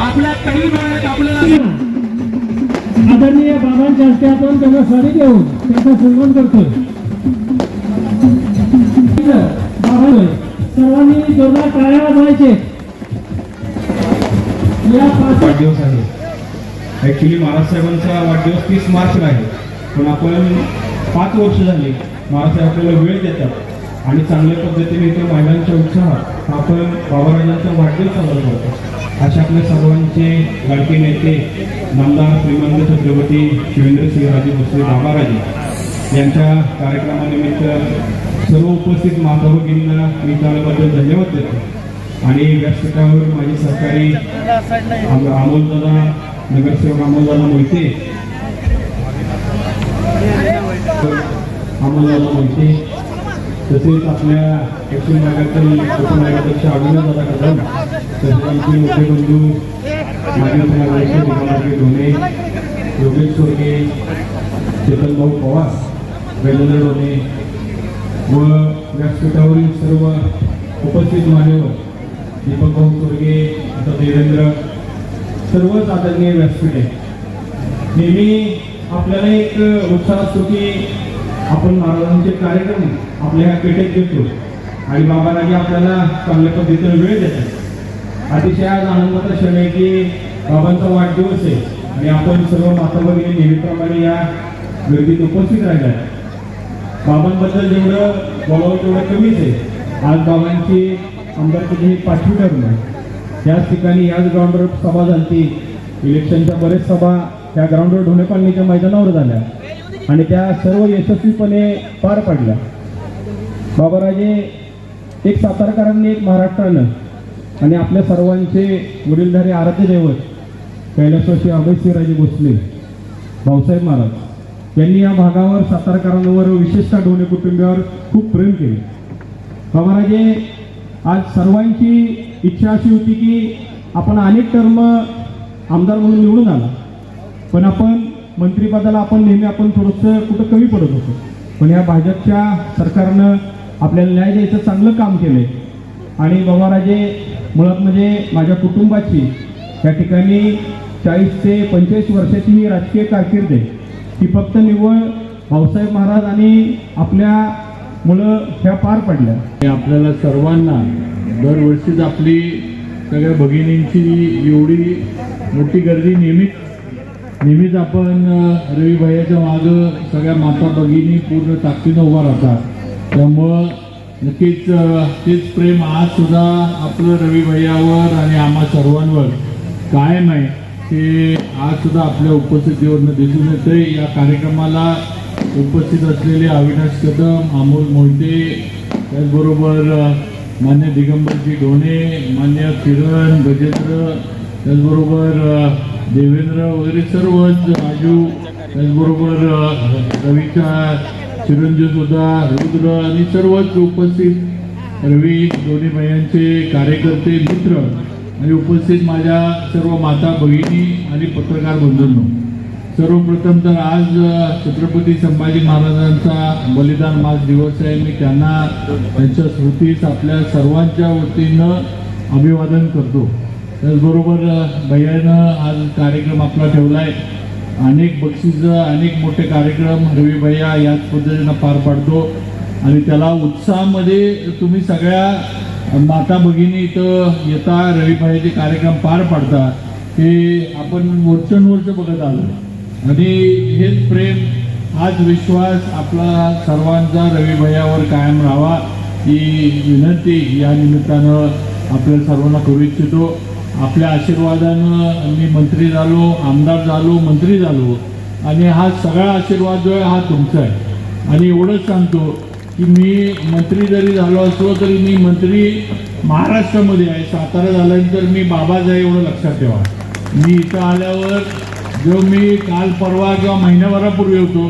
आपल्या तरी वेळात आपल्याला आदरणीय बाबांच्या हस्ते आपण त्यांना स्वारी देऊन त्यांचा सन्मान करतोय. सर्वांनी जोरदार टाळ्या वाजवायचे. या पाच वाढदिवस आहे. ॲक्च्युली महाराज साहेबांचा वाढदिवस तीस मार्चला आहे. पण आपण पाच वर्ष झाली महाराज साहेब आपल्याला वेळ देतात. आणि चांगल्या पद्धतीने इथं महिलांच्या उत्साहात आपण बाबाराजांचा वाढदिवस साजरा करतो. अशा आपल्या सर्वांचे लाडके नेते नामदार श्रीमंत छत्रपती शिवेंद्रसिंहराजे भोसले बाबाराजे यांच्या कार्यक्रमानिमित्त सर्व उपस्थित माता मी त्याबद्दल धन्यवाद देतो. आणि व्यासपीठावर माझे सहकारी अमोलदादा नगरसेवक अमोलदादा मोहिते अमोलदादा मोहिते तसेच आपल्या दक्षिण भागातील उपनगराध्यक्ष अभिनवदादा कदम. तसेच आमचे मोठे बंधू माजी उपनगराध्यक्ष विक्रमार्गे ढोणे योगेश सोरगे चेतनभाऊ पवार वैलेंद्र ढोणे व व्यासपीठावरील सर्व उपस्थित मान्यवर दीपक भाऊ चोरगे आता देवेंद्र सर्वच आदरणीय व्यासपीठ. आहे नेहमी आपल्याला एक उत्साह असतो की आपण महाराजांचे कार्यक्रम आपल्या ह्या पेठेत घेतो. आणि बाबाराजे आपल्याला चांगल्या पद्धतीने वेळ देतात. अतिशय आज आनंदाचा क्षण आहे की बाबांचा वाढदिवस आहे. आणि आपण सर्व माता नेहमीप्रमाणे या गर्दीत उपस्थित राहिल्या बाबांबद्दल जेवढं बोलावं तेवढं कमीच आहे. आज बाबांची आमदारकीची ही पाचवी टर्म आहे. याच ठिकाणी याच ग्राउंडवर सभा झाली. इलेक्शनच्या बरेच सभा त्या ग्राउंडवर ढोणेपालनीच्या मैदानावर झाल्या. आणि त्या सर्व यशस्वीपणे पार पडल्या. बाबाराजे एक सातारकरांनी एक महाराष्ट्रानं आणि आपल्या सर्वांचे वडीलधारे आराध्य दैवत कैलासवासी अभयसिंहराजे भोसले भाऊसाहेब महाराज यांनी या भागावर सातारकरांवर विशेषतः डोणे कुटुंबियावर खूप प्रेम केले. बाबाराजे आज सर्वांची इच्छा अशी होती की आपण अनेक टर्म आमदार म्हणून निवडून आला पण आपण मंत्रिपदाला आपण नेहमी आपण थोडंसं कुठं कमी पडत होतो. पण या भाजपच्या सरकारनं आपल्याला न्याय द्यायचं चांगलं काम केलंय. आणि बाबाराजे मुळात म्हणजे माझ्या कुटुंबाची त्या ठिकाणी चाळीस ते पंचेचाळीस वर्षाची ही राजकीय कारकीर्द आहे. ती फक्त निव्वळ भाऊसाहेब महाराज आणि आपल्या मुलं ह्या पार पडल्या. आपल्याला सर्वांना दरवर्षीच आपली सगळ्या भगिनींची एवढी मोठी गर्दी नेहमीच नेहमीच आपण रवी भैयाच्या मागं सगळ्या माता भगिनी पूर्ण ताकदीनं उभा राहतात. त्यामुळं नक्कीच तेच प्रेम आज सुद्धा आपलं रवी भैयावर आणि आम्हा सर्वांवर कायम आहे. ते आज सुद्धा आपल्या उपस्थितीवरनं दिसून येते या कार्यक्रमाला उपस्थित असलेले अविनाश कदम अमोल मोहिते त्याचबरोबर मान्य दिगंबरजी ढोणे मान्य किरण गजेंद्र त्याचबरोबर देवेंद्र वगैरे सर्वच राजू त्याचबरोबर अ, रवीचा चिरंजीव सुद्धा रुद्र आणि सर्वच उपस्थित रवी दोन्ही भैयांचे कार्यकर्ते मित्र आणि उपस्थित माझ्या सर्व माता भगिनी आणि पत्रकार बंधूंनो. सर्वप्रथम तर आज छत्रपती संभाजी महाराजांचा बलिदान मास दिवस आहे. मी त्यांना त्यांच्या स्मृतीस आपल्या सर्वांच्या वतीनं अभिवादन करतो. त्याचबरोबर भैयानं आज कार्यक्रम आपला ठेवला आहे अनेक बक्षिसं अनेक मोठे कार्यक्रम रवी भैया याच पद्धतीनं पार पाडतो. आणि त्याला उत्साहामध्ये तुम्ही सगळ्या माता भगिनी इथं येता रवी भैयाचे कार्यक्रम पार पाडता हे आपण वर्षानुवर्ष बघत आलो. आणि हेच प्रेम हाच विश्वास आपला सर्वांचा रवी भैयावर कायम राहावा ही विनंती या निमित्तानं आपल्या सर्वांना करू इच्छितो. आपल्या आशीर्वादानं मी मंत्री झालो आमदार झालो मंत्री झालो. आणि हा सगळा आशीर्वाद जो आहे हा तुमचा आहे. आणि एवढंच सांगतो की मी मंत्री जरी झालो असलो तरी मी मंत्री महाराष्ट्रामध्ये आहे. सातारा झाल्यानंतर मी बाबाच आहे एवढं लक्षात ठेवा. मी इथं आल्यावर जो मी काल परवा किंवा महिन्याभरापूर्वी होतो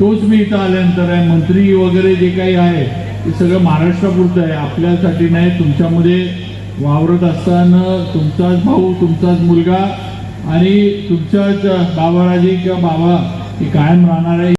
तोच मी इथं आल्यानंतर आहे. मंत्री वगैरे जे काही आहे ते सगळं महाराष्ट्रापुरतं आहे. आपल्यासाठी नाही तुमच्यामध्ये वावरत असताना तुमचाच भाऊ तुमचाच मुलगा आणि तुमच्याच बाबाराजी किंवा बाबा हे कायम राहणार आहे.